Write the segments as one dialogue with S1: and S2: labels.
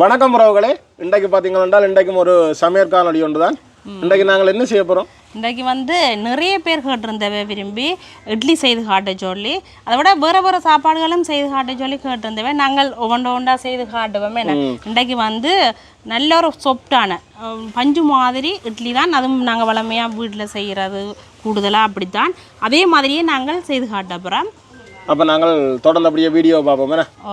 S1: வணக்கம் உறவுகளே. இன்றைக்கு பார்த்தீங்கன்னா இன்றைக்கும் ஒரு சமையல் காணொலி ஒன்று தான் இன்றைக்கு நாங்கள் என்ன செய்ய போகிறோம்
S2: இன்றைக்கு வந்து நிறைய பேர் கேட்டிருந்தவ விரும்பி இட்லி செய்து காட்ட சொல்லி அதை விட வேறு வேறு சாப்பாடுகளும் செய்து காட்ட சொல்லி கேட்டிருந்தவ. நாங்கள் ஒவ்வொன்று ஒன்றா செய்து காட்டுவோம் இன்றைக்கு வந்து நல்ல ஒரு சொப்டான பஞ்சு மாதிரி இட்லி தான். அதுவும் நாங்கள் வளமையாக வீட்டில் செய்கிறது கூடுதலாக அப்படித்தான். அதே மாதிரியே நாங்கள் செய்து காட்ட போகிறோம்
S1: அப்போ நாங்கள் தொடர்ந்து அப்படியே வீடியோ பார்ப்போம்
S2: ஓ.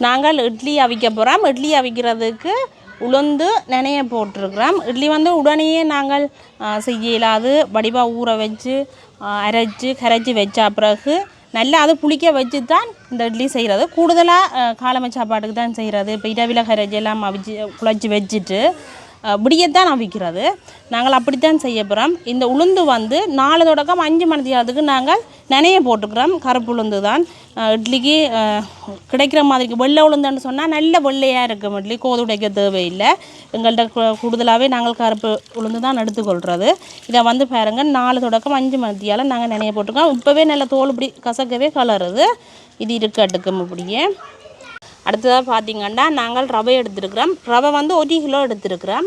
S2: நாங்கள் இட்லி அவிக்க போகிறோம் இட்லி அவிக்கிறதுக்கு உளுந்து நினைய போட்டிருக்கிறோம். இட்லி வந்து உடனேயே நாங்கள் ஆ, செய்ய வடிவாக ஊற வச்சு அரைச்சி கரைச்சி வச்ச பிறகு நல்லா அது புளிக்க வச்சு தான் இந்த இட்லி செய்கிறது கூடுதலாக காலமை சாப்பாட்டுக்கு தான் செய்கிறது இப்போ இரவில் கரைச்சி எல்லாம் அவிச்சு குழச்சி வச்சுட்டு விடியத்தான் அவிக்கிறது நாங்கள் அப்படித்தான் செய்ய போகிறோம் இந்த உளுந்து வந்து நாலு தொடக்கம் அஞ்சு மணித்தியாலத்துக்கு நாங்கள் நினைய போட்டுக்கிறோம். கருப்பு உளுந்து தான். இட்லிக்கு கிடைக்கிற மாதிரி வெள்ளை உளுந்துன்னு சொன்னால் நல்ல வெள்ளையாக இருக்கும் இட்லி. கோது உடைக்க தேவையில்லை. எங்கள்கிட்ட கூடுதலாகவே நாங்கள் கருப்பு உளுந்து தான் எடுத்துக்கொள்கிறது இதை வந்து பாருங்க நாலு தொடக்கம் அஞ்சு மணித்தியால் நாங்கள் நனைய போட்டுருக்கோம் இப்போவே நல்ல தோல் இப்படி கசக்கவே கலருது. இது இருக்கட்டுக்கும் இப்படியே அடுத்ததாக பார்த்தீங்கன்னா நாங்கள் ரவை எடுத்துருக்கிறோம். ரவை வந்து ஒரு கிலோ எடுத்துருக்கிறோம்.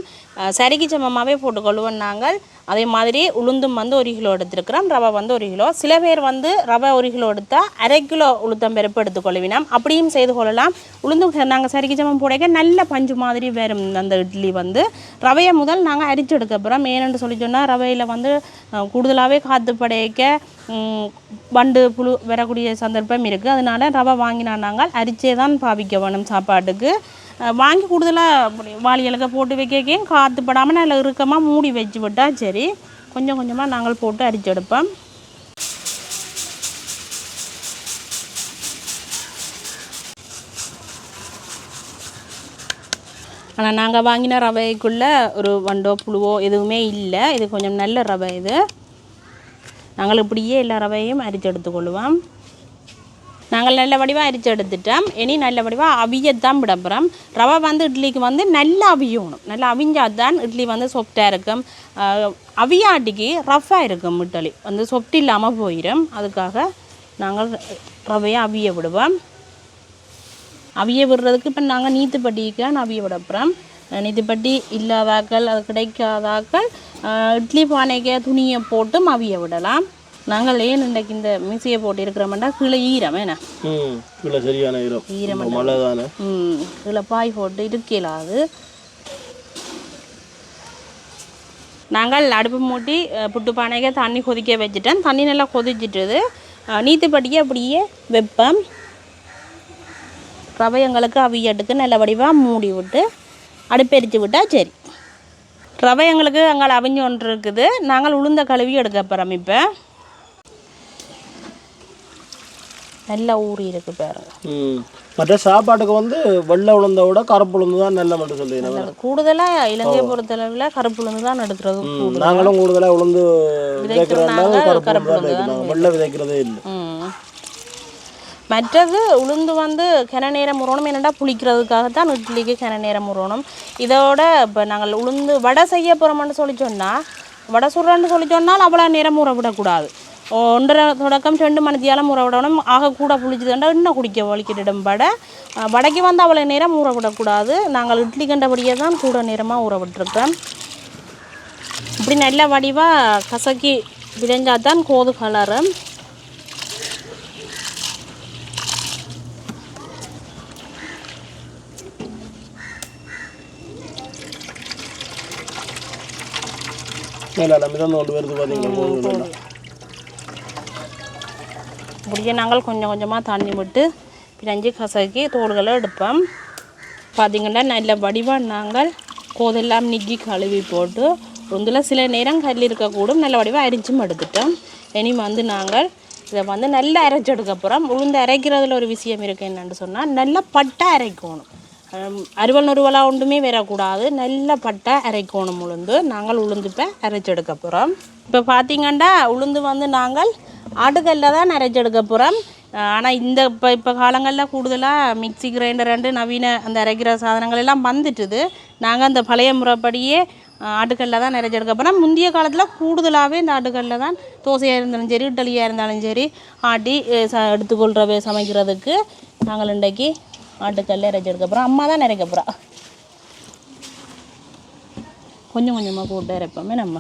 S2: சரிக்கு சமமாகவே போட்டுக்கொள்வோம் நாங்கள். அதே மாதிரி உளுந்தும் வந்து ஒரு கிலோ எடுத்துருக்கிறோம். ரவை வந்து ஒரு கிலோ. சில பேர் வந்து ரவை ஒரு கிலோ எடுத்தால் அரை கிலோ உளுத்தம் பருப்பு எடுத்துக்கொள்வினோம் அப்படியும் செய்து கொள்ளலாம். உளுந்தும் நாங்கள் சரிக்கு சமம் போடைக்க நல்ல பஞ்சு மாதிரி வரும் அந்த இட்லி வந்து. ரவையை முதல் நாங்கள் அரிச்சு எடுக்க போகிறோம் ஏன்னு சொல்லி சொன்னால் ரவையில் வந்து கூடுதலாகவே காற்று படைக்க வண்டு புழு வரக்கூடிய சந்தர்ப்பம் இருக்குது அதனால ரவை வாங்கினா நாங்கள் அரிச்சே தான் பாவிக்க வேணும் சாப்பாட்டுக்கு. வாங்கி கூடுதலாக வாளிகளுக்கு போட்டு வைக்க காற்று படாமல் நல்ல இறுக்கமாக மூடி வச்சு விட்டால் சரி. கொஞ்சம் கொஞ்சமாக நாங்கள் போட்டு அரிச்செடுப்போம் ஆனால் நாங்கள் வாங்கின ரவைக்குள்ளே ஒரு வண்டோ புழுவோ எதுவுமே இல்லை. இது கொஞ்சம் நல்ல ரவை இது. நாங்கள் இப்படியே எல்லா ரவையும் அரிச்சு எடுத்துக்கொள்வோம் நாங்கள் நல்ல வடிவாக அரிச்சு எடுத்துட்டோம் இனி நல்ல வடிவாக அவியத்தான் விடப்புறோம் ரவை வந்து இட்லிக்கு வந்து நல்லா அவியணும். நல்லா அவிஞ்சால் தான் இட்லி வந்து சாஃப்டாக இருக்கும். அவியாட்டிக்கு ரஃப்பாக இருக்கும் இட்லி வந்து சொப்ட் இல்லாமல் போயிடும் அதுக்காக நாங்கள் ரவையை அவிய விடுவோம். அவிய விடுறதுக்கு இப்போ நாங்கள் நீத்துப்பட்டிக்கு அவிய விடப்புறோம் போகிறோம் நீத்துப்பட்டி இல்லாதாக்கள் அது கிடைக்காதாக்கள் இட்லி பானைக்கு துணியை போட்டும் அவிய விடலாம். நாங்கள் ஏன் இன்றைக்கு இந்த மிசியை போட்டு இருக்கிறோம்னா கீழே ஈரம் என்ன?
S1: ம் இல்லை சரியான ஈரம்.
S2: ஈரம்
S1: மழை தானே.
S2: ம் கீழே பாய் போட்டு இருக்கலாது நாங்கள் அடுப்பு மூட்டி புட்டு பானைக்கு தண்ணி கொதிக்க வச்சுட்டேன். தண்ணி நல்லா கொதிச்சிட்டுது. நீத்துப்பட்டிக்கு அப்படியே வெப்பம். ரவை எங்களுக்கு அவியட்டுக்கு நல்ல வடிவாக மூடி விட்டு அடுப்பெரிச்சு விட்டால் சரி. ரவை எங்களுக்கு அங்கே அவிஞ்சு ஒன்று இருக்குது. நாங்கள் உளுந்த கழுவி எடுக்க போகிறோம் இப்போ. நல்லா ஊறி இருக்கு பாருங்க.
S1: மற்ற சாப்பாட்டுக்கு வந்து வெள்ளை உளுந்த விட கருப்பு உளுந்து தான் நல்ல மட்டும் சொல்லிடுறேன்
S2: கூடுதலாக இலங்கை பொறுத்தளவில் கருப்பு உளுந்து தான் எடுக்கிறது
S1: நாங்களும் கூடுதலாக உளுந்து விதைக்கிறதுனால கருப்பு உளுந்து தான் விதைக்கிறதே இல்லை.
S2: மற்றது உளுந்து வந்து கிண நேரம் உறணும் என்னடா புளிக்கிறதுக்காக தான் இட்லிக்கு கிண நேரம் உறணும் இதோட இப்போ நாங்கள் உளுந்து வடை செய்ய போகிறோம்னு சொல்லி சொன்னால் வடை சுடுறேன்னு சொல்லி சொன்னால் அவ்வளோ நேரம் ஊற விடக்கூடாது. ஒன்றரை தொடக்கம் ரெண்டு மணித்தியாலம் ஊற விடணும். ஆக கூட புளிச்சதுண்டா இன்னும் குடிக்க வலிக்கிட்டிடும் வடை. வடைக்கு வந்து அவ்வளோ நேரம் ஊற விடக்கூடாது. நாங்கள் இட்லி கண்டபடியே தான் கூட நேரமாக ஊற விட்டுருக்கோம். இப்படி நல்ல வடிவாக கசக்கி விளைஞ்சால் தான் கோது கலரு
S1: இல்லை மிதந்து கொண்டு வருது பார்த்தீங்க போதும் நல்லா.
S2: இப்படியே நாங்கள் கொஞ்சம் கொஞ்சமாக தண்ணி விட்டு பிணைஞ்சு கசக்கி தோள்களை எடுப்போம். பார்த்திங்கன்னா நல்ல வடிவாக நாங்கள் கோதெல்லாம் நிக்கி கழுவி போட்டு உந்தில் சில நேரம் கல் இருக்கக்கூடும். நல்ல வடிவாக அரிச்சும் எடுத்துட்டோம். இனி வந்து நாங்கள் இதை வந்து நல்லா அரைச்சி எடுக்க போகிறோம் உளுந்து அரைக்கிறதுல ஒரு விஷயம் இருக்குது என்னன்னு சொன்னால் நல்லா பட்டை அரைக்கணும். அறுவல் நறுவலாக ஒன்றுமே வரக்கூடாது நல்ல பட்டை அரைக்கணும் உளுந்து நாங்கள் உளுந்து இப்போ எடுக்க போகிறோம் இப்போ பார்த்திங்கன்னா உளுந்து வந்து நாங்கள் ஆட்டுக்கல்ல தான் அரைச்செடுக்க போகிறோம் ஆனால் இந்த இப்போ இப்போ காலங்களில் கூடுதலாக மிக்ஸி கிரைண்டர் ரெண்டு நவீன அந்த அரைக்கிற சாதனங்கள் எல்லாம் வந்துட்டுது நாங்கள் அந்த பழைய முறைப்படியே ஆட்டுக்கல்ல தான் நிறைஞ்செடுக்க எடுக்க போகிறோம் முந்தைய காலத்தில் கூடுதலாகவே இந்த ஆட்டுக்கல்ல தான் தோசையாக இருந்தாலும் சரி இட்லியாக இருந்தாலும் சரி ஆட்டி ச எடுத்துக்கொள்கிறவே சமைக்கிறதுக்கு நாங்கள் இன்றைக்கி ஆட்டுக்கல்ல இறைச்சி எடுக்க போகிறோம் அம்மா தான் இறைக்க போகிறா கொஞ்சம் கொஞ்சமாக போட்டு இறைப்போமே நம்ம.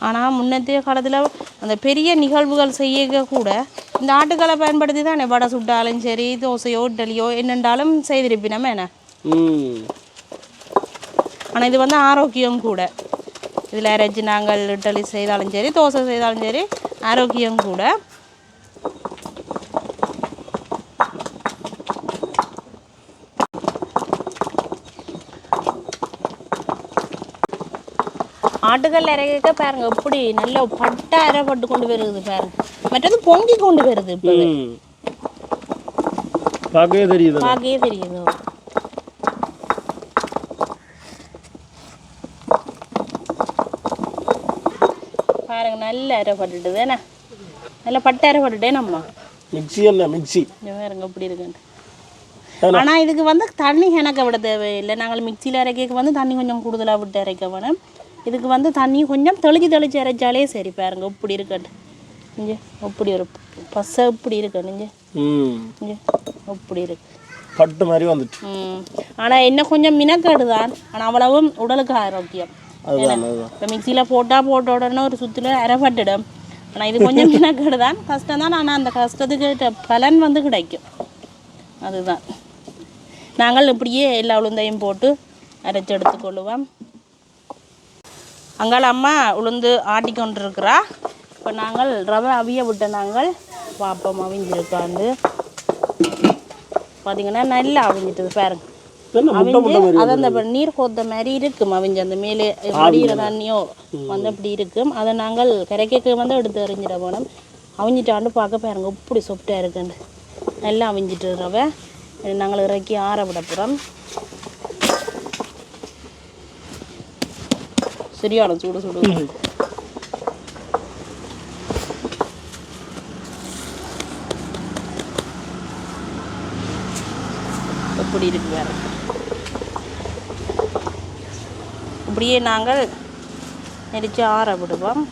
S2: ஆனால் முன்னத்தைய காலத்தில் அந்த பெரிய நிகழ்வுகள் செய்ய கூட இந்த ஆட்டுக்களை பயன்படுத்தி தானே வடை சுட்டாலும் சரி தோசையோ இட்லியோ என்னென்றாலும் செய்திருப்பினமே என்ன? ஆனால் இது வந்து ஆரோக்கியம் கூட. இதில் இறைச்சி நாங்கள் இட்லி செய்தாலும் சரி தோசை செய்தாலும் சரி ஆரோக்கியம் கூட. ஆட்டுக்கல் இறக்க பாருங்க எப்படி நல்ல பட்டை அரைப்பட்டு கொண்டு வருது பாருங்க. மற்றது பொங்கி கொண்டு வருது இப்போ
S1: ம். பார்க்கவே தெரியுது
S2: பார்க்கவே தெரியுது பாருங்க நல்ல அரைப்பட்டுட்டு தானே? நல்ல பட்டை அரைப்பட்டுட்டே நம்ம
S1: மிக்ஸி என்ன
S2: பாருங்க எப்படி இருக்குன்ட்டு.
S1: ஆனா-
S2: ஆனால் இதுக்கு வந்து தண்ணி எனக்கு விட தேவையில்லை. நாங்கள் மிக்சியில் அரைக்க வந்து தண்ணி கொஞ்சம் கூடுதலாக விட்டு அரைக்க வேணும். இதுக்கு வந்து தண்ணி கொஞ்சம் தெளிச்சு தெளிச்சு அரைச்சாலே சரி பாருங்க இப்படி இருக்கட்டு இங்கே இப்படி ஒரு பசை இப்படி இருக்கு இங்கே. இப்படி இருக்கு.
S1: பட்டு மாதிரி வந்துட்டு.
S2: ம். ஆனால் என்ன கொஞ்சம் மினக்கேடு தான். ஆனால் அவ்வளவும் உடலுக்கு ஆரோக்கியம்.
S1: அதுதான்
S2: இப்போ மிக்சியில் போட்டால் போட்ட உடனே ஒரு சுற்றில் அரைப்பட்டுடும் ஆனால் இது கொஞ்சம் மினக்கேடு தான் கஷ்டம் தான் ஆனால் அந்த கஷ்டத்துக்கு பலன் வந்து கிடைக்கும். அதுதான். நாங்கள் இப்படியே எல்லா உளுந்தையும் போட்டு அரைச்சி எடுத்துக்கொள்ளுவோம் அங்கால அம்மா உளுந்து ஆட்டி கொண்டிருக்கிறா. இப்போ நாங்கள் ரவை அவிய விட்ட நாங்கள் பாப்பம் அவிஞ்சிருக்காண்டு பார்த்தீங்கன்னா நல்லா அவிஞ்சிட்டது பாருங்க.
S1: என்ன முட்டை முட்டை
S2: அவிஞ்சு
S1: மாதிரி
S2: அது அந்த இப்ப நீர் கோத்த மாதிரி இருக்கும் அவிஞ்சு. அந்த மேலே வடிகிற தண்ணியோ வந்து அப்படி இருக்கும். அதை நாங்கள் கரைக்க வந்து எடுத்து எறிஞ்சிட போனோம். அவிஞ்சிட்டாண்டு பார்க்க பாருங்க இப்படி சொப்டாக இருக்குண்டு நல்லா அவிஞ்சிட்டு ரவை இது நாங்கள் இறக்கி ஆற விட போகிறோம் சரியான சூடு சூடு. எப்படி இருக்கு வேற. இப்படியே நாங்கள் நெரிச்சு ஆற விடுவோம்.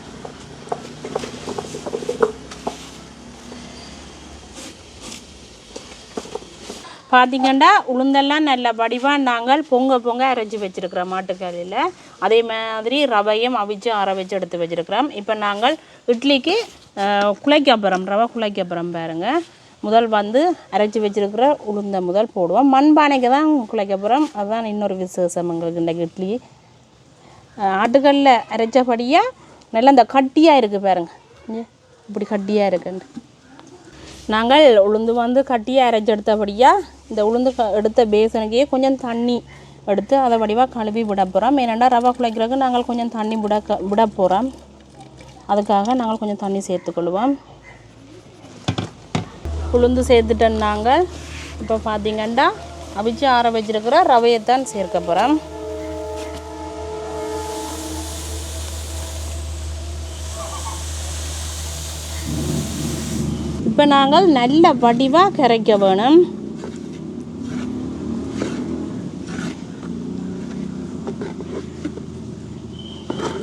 S2: பார்த்தீங்கன்னா உளுந்தெல்லாம் நல்ல வடிவாக நாங்கள் பொங்க பொங்க அரைச்சி வச்சிருக்கிறோம் மாட்டுக்கறியில். அதே மாதிரி ரவையும் அவிச்சு அரை வச்சு எடுத்து வச்சிருக்கிறோம். இப்போ நாங்கள் இட்லிக்கு அஹ், ரவை குழைக்க பாருங்கள் முதல் வந்து அரைச்சி வச்சிருக்கிற உளுந்த முதல் போடுவோம். மண்பானைக்கு தான் குழைக்க போகிறோம் அதுதான் இன்னொரு விசேஷம் எங்களுக்கு இன்றைக்கு இட்லி. ஆட்டுக்கல்லில் அரைச்சபடியாக நல்லா இந்த கட்டியாக இருக்குது பாருங்க. இப்படி கட்டியாக இருக்குன்னு. நாங்கள் உளுந்து வந்து கட்டியாக அரைச்சி எடுத்தபடியாக இந்த உளுந்து க- எடுத்த பேசனுக்கே கொஞ்சம் தண்ணி எடுத்து அதை வடிவாக கழுவி விட போகிறோம் ஏன்னாண்டா ரவா குழைக்கிறதுக்கு நாங்கள் கொஞ்சம் தண்ணி விட விட போகிறோம் அதுக்காக நாங்கள் கொஞ்சம் தண்ணி சேர்த்துக்கொள்வோம். உளுந்து சேர்த்துட்டோம் நாங்கள். இப்போ பார்த்தீங்கன்னா அவிச்சு ஆற வச்சிருக்கிற ரவையைத்தான் சேர்க்க போகிறோம் இப்போ நாங்கள் நல்ல வடிவாக கரைக்க வேணும்.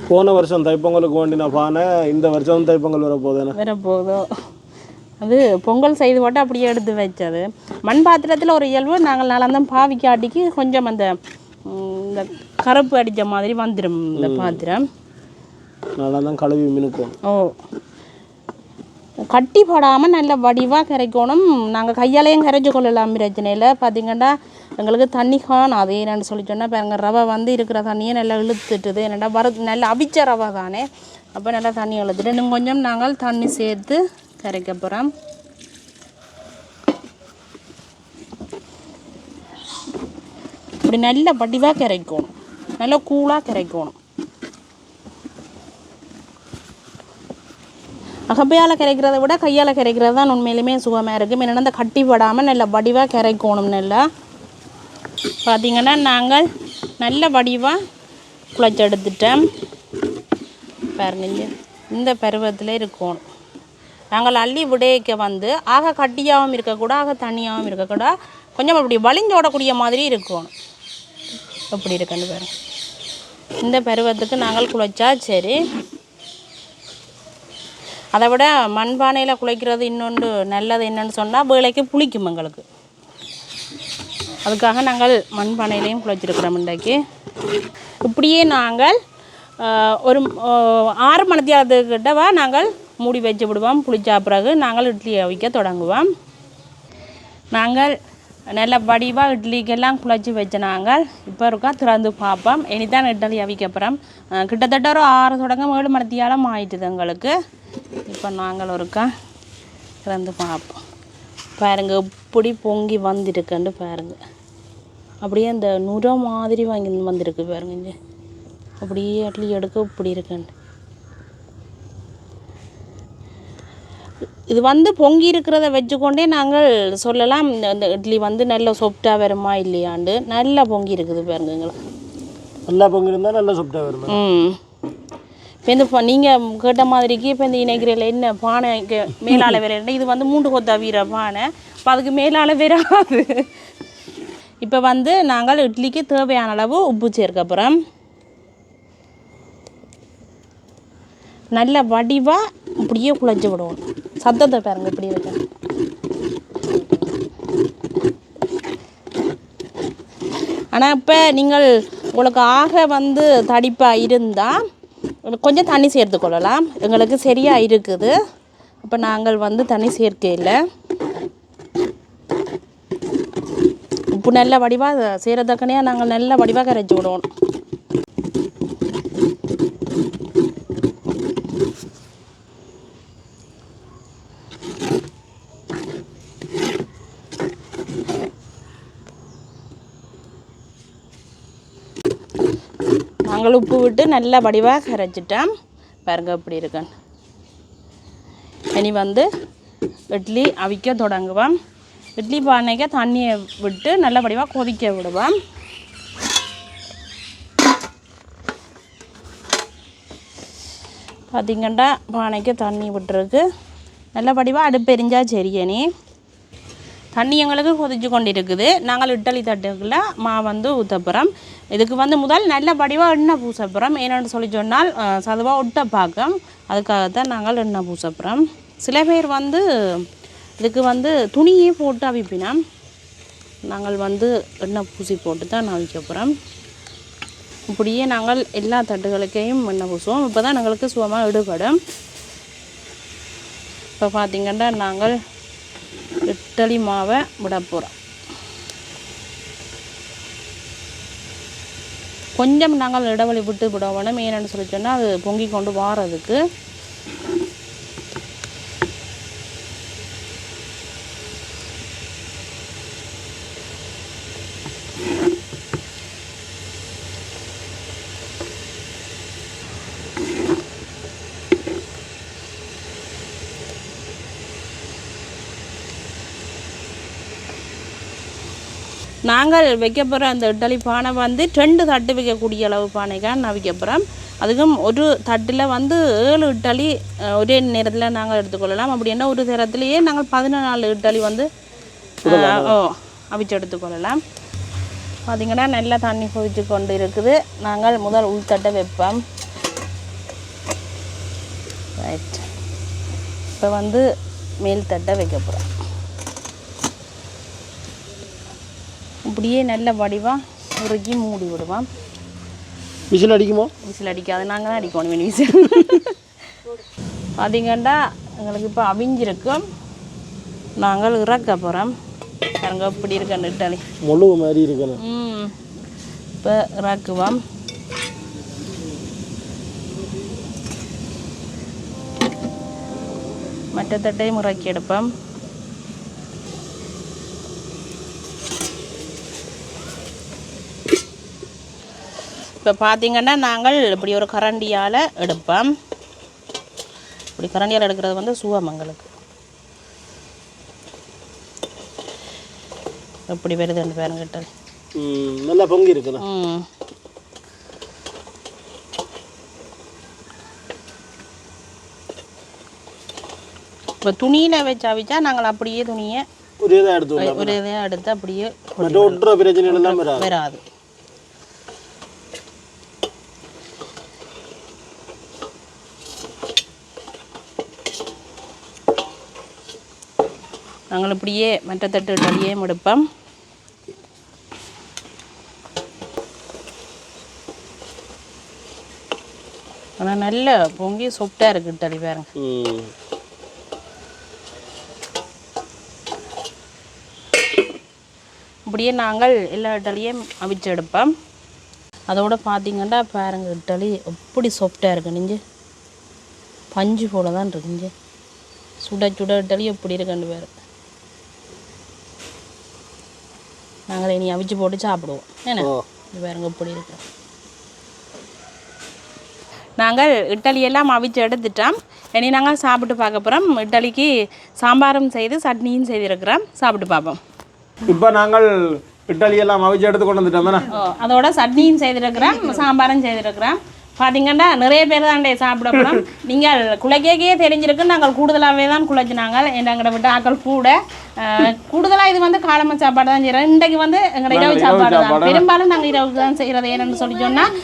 S1: போன வருஷம் தைப்பொங்கலுக்கு வேண்டின பானை இந்த வருஷம் தைப்பொங்கல் வர
S2: போதும் அது பொங்கல் செய்து போட்டு அப்படியே எடுத்து வச்சது. மண் பாத்திரத்தில் ஒரு இயல்பு நாங்கள் நாளாந்தான் பாவிக்காட்டிக்கு கொஞ்சம் அந்த இந்த கருப்பு அடித்த மாதிரி வந்துடும் இந்த பாத்திரம்.
S1: தான் கழுவி மினுக்கும்
S2: ஓ. கட்டி போடாமல் நல்ல வடிவாக கரைக்கணும். நாங்கள் கையாலையும் கரைச்சி கொள்ளலாம் பிரச்சனை இல்லை. பார்த்தீங்கன்னா எங்களுக்கு தண்ணி காணும். அது என்னன்னு சொல்லி சொன்னால் பாருங்க ரவை வந்து இருக்கிற தண்ணியை நல்லா இழுத்துட்டுது. என்னடா வர நல்லா அவிச்ச ரவை தானே. அப்போ நல்லா தண்ணி இழுத்துட்டு இன்னும் கொஞ்சம் நாங்கள் தண்ணி சேர்த்து கரைக்க போகிறோம் இப்படி நல்ல வடிவாக கரைக்கணும். நல்லா கூலாக கரைக்கணும். அகப்பையால் கரைக்கிறத விட கையால் கரைக்கிறது தான் உண்மையிலுமே சுகமாக இருக்கும். என்னென்னா அந்த கட்டி படாமல் நல்ல வடிவாக கரைக்கணும் நல்லா. பார்த்தீங்கன்னா நாங்கள் நல்ல வடிவாக குழச்சி பாருங்க இந்த பருவத்தில் இருக்கணும். நாங்கள் அள்ளி விடைக்க வந்து ஆக கட்டியாகவும் இருக்கக்கூடாது ஆக தண்ணியாகவும் இருக்கக்கூடாது. கொஞ்சம் அப்படி வலிஞ்சோடக்கூடிய மாதிரி இருக்கணும் எப்படி இருக்குன்னு பாருங்க இந்த பருவத்துக்கு நாங்கள் குளிச்சா சரி. அதை விட மண்பானையில் குளிக்கிறது இன்னொன்று நல்லது என்னன்னு சொன்னால் வேலைக்கு புளிக்கும் எங்களுக்கு. அதுக்காக நாங்கள் மண்பானையிலையும் குளிச்சிருக்கிறோம் இன்றைக்கு. இப்படியே நாங்கள் ஒரு ஆறு ஆறு மணித்தியாலத்துக்கிட்டவா நாங்கள் மூடி வச்சு விடுவோம். புளிச்சா பிறகு நாங்கள் இட்லி அவிக்க தொடங்குவோம். நாங்கள் நல்ல வடிவாக இட்லிக்கெல்லாம் குழச்சி வச்ச நாங்கள் இப்போ இருக்கா திறந்து பார்ப்போம். இனிதான் இட்லி அவிக்கப்புறம் கிட்டத்தட்ட ஒரு ஆறு தொடங்க ஏழு மணித்தியாலம் ஆயிட்டுது எங்களுக்கு. இப்போ நாங்கள் ஒருக்கா திறந்து பார்ப்போம். பாருங்க எப்படி பொங்கி வந்திருக்குன்னு பாருங்கள் அப்படியே அந்த நுர மாதிரி வாங்கி வந்திருக்கு பாருங்க. இங்கே. அப்படியே இட்லி எடுக்க இப்படி இருக்குன்னு. இது வந்து பொங்கி இருக்கிறத வச்சுக்கொண்டே நாங்கள் சொல்லலாம் இந்த இந்த இட்லி வந்து நல்ல சொப்டாக வருமா இல்லையாண்டு. நல்லா பொங்கி இருக்குது பாருங்க எங்களுக்கு
S3: நல்லா பொங்கி இருந்தால் நல்லா சாப்பிட்டா வரும்
S2: ம். இப்போ இந்த நீங்கள் கேட்ட மாதிரிக்கு இப்போ இந்த இணைக்கிறல என்ன பானை மேலால் வேற இது வந்து மூன்று கொத்தா வீர பானை. இப்போ அதுக்கு மேலால் வராது இப்போ வந்து நாங்கள் இட்லிக்கு தேவையான அளவு உப்பு சேர்க்க போகிறோம் நல்ல வடிவாக இப்படியே குழஞ்சி விடுவோம். சத்தத்தை பாருங்கள் இப்படி இருக்கு. ஆனால் இப்போ நீங்கள் உங்களுக்கு ஆக வந்து தடிப்பாக இருந்தால் கொஞ்சம் தண்ணி சேர்த்து கொள்ளலாம். எங்களுக்கு சரியாக இருக்குது. அப்போ நாங்கள் வந்து தண்ணி சேர்க்க இல்லை. உப்பு நல்ல வடிவாக செய்கிறதக்கனையாக நாங்கள் நல்ல வடிவாக கரைச்சி விடுவோம். நாங்கள் உப்பு விட்டு நல்லா வடிவாக கரைச்சிட்டோம் பாருங்க இப்படி இருக்கேன் இனி வந்து இட்லி அவிக்க தொடங்குவோம். இட்லி பானைக்கு தண்ணியை விட்டு நல்ல வடிவாக கொதிக்க விடுவோம். பார்த்திங்கன்னா பானைக்கு தண்ணி விட்டுருக்கு. நல்ல அடுப்பெரிஞ்சால் சரியனே தண்ணி எங்களுக்கு கொதிச்சு கொண்டு இருக்குது நாங்கள் இட்டலி தட்டுக்குள்ள மா வந்து ஊற்றப்புறோம் இதுக்கு வந்து முதல் நல்ல வடிவாக எண்ணெய் பூசப்புறோம். ஏன்னு சொல்லி சொன்னால் சதுவாக ஒட்ட பார்க்கும் அதுக்காகத்தான் நாங்கள் எண்ணெய் பூசப்புறோம். சில பேர் வந்து இதுக்கு வந்து துணியே போட்டு அவிப்பினோம். நாங்கள் வந்து எண்ணெய் பூசி போட்டு தான் நான் போகிறோம் இப்படியே நாங்கள் எல்லா தட்டுகளுக்கையும் எண்ணெய் பூசுவோம். இப்போ தான் எங்களுக்கு சுகமாக ஈடுபடும் இப்போ பார்த்திங்கன்னா நாங்கள் இட்டலி மாவை விட போகிறோம் கொஞ்சம் நாங்கள் இடைவெளி விட்டு விட வேணும். ஏன்னு சொல்லி சொன்னால் அது பொங்கி கொண்டு வாரதுக்கு நாங்கள் வைக்க போகிற அந்த இட்லி பானை வந்து ரெண்டு தட்டு வைக்கக்கூடிய அளவு பானைக்காக நான் வைக்க போகிறோம் அதுக்கும் ஒரு தட்டில் வந்து ஏழு இட்லி அஹ், ஒரே நேரத்தில் நாங்கள் எடுத்துக்கொள்ளலாம். அப்படின்னா ஒரு நேரத்திலேயே நாங்கள் பதினாலு இட்லி வந்து ஓ அவிச்சு எடுத்துக்கொள்ளலாம். பார்த்திங்கன்னா நல்லா தண்ணி கொதிச்சு கொண்டு இருக்குது. நாங்கள் முதல் உள்தட்டை வைப்போம். ரைட் இப்போ வந்து மேல் தட்டை வைக்க போகிறோம் இப்படியே நல்ல வடிவாக உருக்கி மூடி விடுவோம்.
S3: விசில் அடிக்குமோ?
S2: விசில் அடிக்காது நாங்கள் தான் அடிக்கணும் வேணும் விசில். பார்த்தீங்கன்னா எங்களுக்கு இப்போ அவிஞ்சிருக்கும் நாங்கள் இறக்க போகிறோம் பாருங்க இப்படி இருக்க இட்டாலி
S3: முழு மாதிரி இருக்கணும்
S2: ம் இப்போ இறக்குவோம். மற்ற தட்டையும் இறக்கி எடுப்போம். இப்போ பார்த்தீங்கன்னா நாங்கள் இப்படி ஒரு கரண்டியால் எடுப்போம். இப்படி கரண்டியால் எடுக்கிறது வந்து சுவமங்களுக்கு எப்படி வருதுன்னு பாருங்க இட்டலி
S3: ம், நல்லா பொங்கி இருக்கணும்
S2: ம். இப்போ துணியில் வச்சு அவிச்சா நாங்கள் அப்படியே துணியை
S3: ஒரே தான் எடுத்து
S2: ஒரு இதையாக எடுத்து அப்படியே
S3: வராது.
S2: வராது. நாங்கள் இப்படியே மற்ற தட்டு இட்டலியே எடுப்போம் ஆனால் நல்ல பொங்கி சொப்டாக இருக்குது இட்டலி பாருங்க. இப்படியே நாங்கள் எல்லா இட்டலியும் அவிச்சு எடுப்போம். அதோட பார்த்தீங்கன்னா பாருங்க இட்டலி எப்படி சாஃப்டாக இருக்கு நெஞ்சு. பஞ்சு போல தான் இருக்கு நெஞ்சு. சுட சுட இட்டலி எப்படி இருக்குன்னு பேர். நாங்கள் இனி அவிச்சு போட்டு சாப்பிடுவோம். என்ன? இது பாருங்க எப்படி இருக்கு. நாங்கள் இட்டலி எல்லாம் அவிச்சு எடுத்துட்டோம். இனி நாங்கள் சாப்பிட்டு பார்க்க போகிறோம் இட்டலிக்கு சாம்பாரும் செய்து சட்னியும் செய்திருக்கிறோம். சாப்பிட்டு பார்ப்போம்.
S1: இப்போ நாங்கள் இட்டாலி எல்லாம் அவிச்சு எடுத்து கொண்டு வந்துட்டோம்
S2: அதோட சட்னியும் செய்திருக்கிறேன் சாம்பாரும் செய்திருக்கிறேன் பார்த்தீங்கன்னா நிறைய பேர் தாண்டே சாப்பிட போகிறோம் நீங்கள் குலைக்கே தெரிஞ்சிருக்கு நாங்கள் கூடுதலாகவே தான் குலைச்சினாங்க. எங்களை விட்டு ஆக்கள் கூட. கூடுதலாக இது வந்து காலம சாப்பாடு தான் செய்கிறோம் இன்றைக்கு வந்து எங்களோட இரவு சாப்பாடு தான். பெரும்பாலும் நாங்கள் இரவு தான் செய்கிறது ஏன்னு சொல்லி சொன்னால்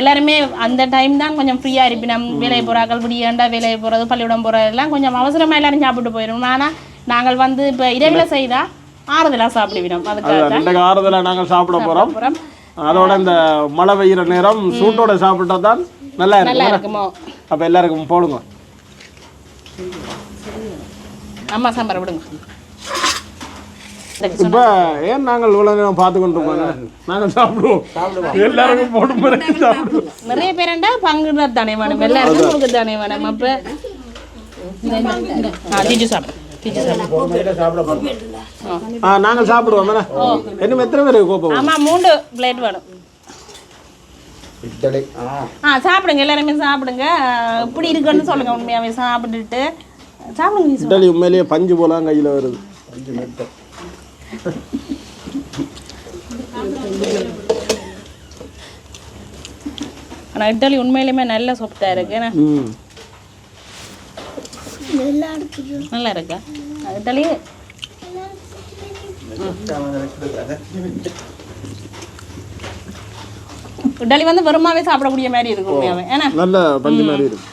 S2: எல்லாருமே அந்த டைம் தான் கொஞ்சம் ஃப்ரீயாக இருப்பினோம். வேலையை போகிறாக்கள் விடியாண்டா வேலையை போகிறது பள்ளிக்கூடம் போகிறது எல்லாம் கொஞ்சம் அவசரமாக எல்லாரும் சாப்பிட்டு போயிடும் ஆனால் நாங்கள் வந்து இப்போ இரவில் செய்தால் ஆறுதலாக சாப்பிடுவினோம். அதுக்காக தான்
S1: ஆறுதலாக நாங்கள் சாப்பிட போகிறோம் அதோட இந்த மழை பெய்யுற நேரம் சூட்டோட சாப்பிட்டா தான் நல்லா இருக்கும்? அப்போ எல்லாருக்கும் போடுங்க.
S2: அம்மா சாம்பார் விடுங்க
S1: இப்போ ஏன் நாங்கள் இவ்வளோ நேரம் பார்த்து கொண்டு நாங்கள் சாப்பிடுவோம். எல்லாருக்கும் போடும்
S2: நிறைய பேரண்டா பங்குறது தானே வேணும். எல்லாருக்கும் கொடுக்க தானே வேணும். அப்போ ஆ திஜு சாப்பிடு திஜு சாப்பிடு
S1: ஆ. நாங்கள் சாப்பிடுவோம் இன்னும் எத்தனை பேர் கோப்பம்
S2: ஆமாம் மூணு பிளேட் வேணும். ஆ. சாப்பிடுங்க எல்லாருமே சாப்பிடுங்க. இப்படி இருக்குன்னு சொல்லுங்க உண்மையாவே சாப்பிட்டுட்டு. சாப்பிடுங்க
S1: இட்டாலி உண்மையிலேயே பஞ்சு போலாம் கையில் வருது.
S2: ஆனால் இட்லி உண்மையிலுமே நல்ல சொப்டாக இருக்கு நல்லா இருக்கா இட்லி இட்லி வந்து வெறுமாவே சாப்பிடக்கூடிய மாதிரி இருக்கு உண்மையாவே. ஏன்னா?
S1: நல்ல பஞ்சு மாதிரி இருக்கு.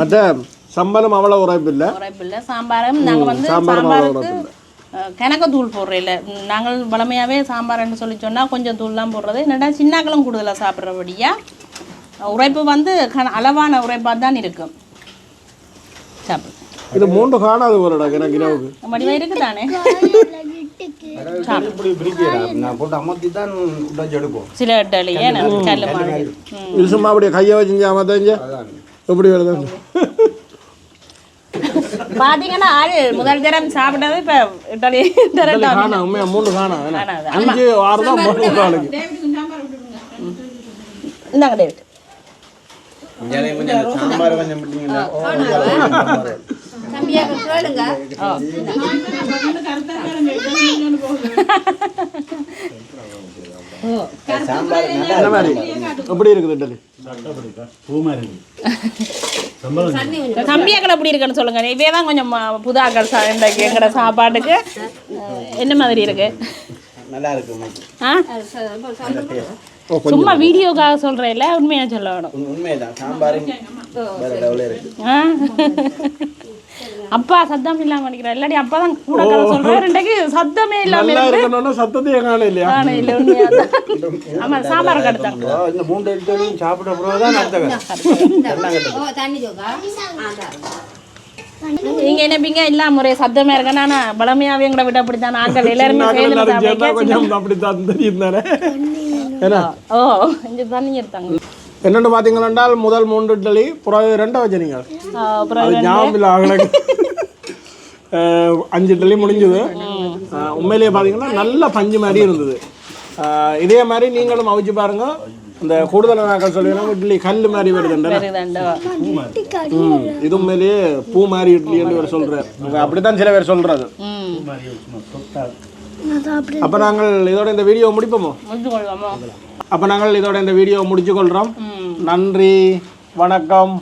S1: மற்ற சம்பளம் அவ்வளோ உரைப்பு இல்லை
S2: உரைப்பு இல்லை சாம்பாரும் நாங்கள் வந்து சாம்பாருக்கு கணக்கு தூள் போடுறோம் இல்லை. நாங்கள் வளமையாகவே சாம்பார்னு சொல்லி சொன்னால் கொஞ்சம் தூள்லாம் போடுறது. என்னடா சின்னாக்களும் கூடுதலாக சாப்பிட்றபடியா உரைப்பு வந்து அளவான உரைப்பாக தான் இருக்கும். சாப்பிடு
S1: இது மூன்று காணாது ஒரு எனக்கு இரவுக்கு
S2: வடிவா இருக்குதானே? சில இட்டலியே கல் மாதிரி.
S1: இது சும்மா அப்படியே கையை வச்சு அமர்த்தஞ்சு எப்படி வருது?
S2: பாத்தீங்கன்னா ஆள் முதல் தரம் சாப்பிட்டது இப்போ இட்டலி தரம்
S1: காணா உண்மையா? மூன்று காணா வேணா
S2: காணாது.
S1: அஞ்சு ஆறு தான் மூணு ஆளுக்கு
S2: இந்தாங்க டேவிட்.
S4: இங்கே கொஞ்சம் சாம்பார் கொஞ்சம் விட்டீங்கன்னா சாம்பார்
S1: மாதிரி? எப்படி இருக்குது
S2: தம்பியாக்கள் எப்படி இருக்குன்னு சொல்லுங்க. இதே தான் கொஞ்சம் புதாக்கள் எங்களோட சாப்பாட்டுக்கு. என்ன மாதிரி இருக்கு?
S4: நல்லா இருக்கு.
S2: ஆ?
S1: கொஞ்சம்
S2: சும்மா வீடியோக்காக சொல்கிறேன் இல்லை உண்மையாக சொல்ல வேணும்.
S4: உண்மைதான் சாம்பார் இருக்கு.
S2: அப்பா சத்தம் இல்லாமல் பண்ணிக்கிறேன் இல்லாட்டி அப்பா தான் கூட கதை சொல்கிறேன் ரெண்டைக்கு சத்தமே இருக்கு
S1: இருக்கணும்னா சத்தத்தையே காண இல்லையா?
S2: ஆனா இல்லை உண்மையாக தான். ஆமாம் சாம்பார்
S4: ஓ, இந்த மூன்று எடுத்தோடையும் சாப்பிட்ட பிறகு தான் அடுத்த
S2: நீங்க என்னப்பீங்க இல்லாம ஒரே சத்தமா இருக்கேன் ஆனா பலமையாவே எங்களை விட அப்படித்தான். ஆட்கள் எல்லாருமே சேர்ந்து
S1: அப்படித்தான் தெரியும் தானே? ஏன்னா?
S2: ஓ இங்க தண்ணி எடுத்தாங்க
S1: என்னென்னு பார்த்தீங்கன்னா முதல் மூன்று இட்லி புறவு ரெண்டை வச்சு நீங்கள் அது ஞாபகம் இல்லை அஹ், அஞ்சு இட்லி முடிஞ்சது. உண்மையிலேயே பார்த்தீங்கன்னா நல்ல பஞ்சு மாதிரி இருந்தது. இதே மாதிரி நீங்களும் அவிச்சு பாருங்க. இந்த கூடுதல் நாக்கள் சொல்லிடுறாங்க இட்லி கல் மாதிரி ம். இது உண்மையிலேயே பூ மாதிரி இட்லி என்று இவர் சொல்கிறார் அப்படித்தான் சில பேர் சொல்கிறது
S2: ம்.
S1: அப்போ நாங்கள் இதோட இந்த வீடியோ முடிப்போமோ? அப்போ நாங்கள் இதோட இந்த வீடியோ முடிச்சு கொள்கிறோம் நன்றி. வணக்கம்.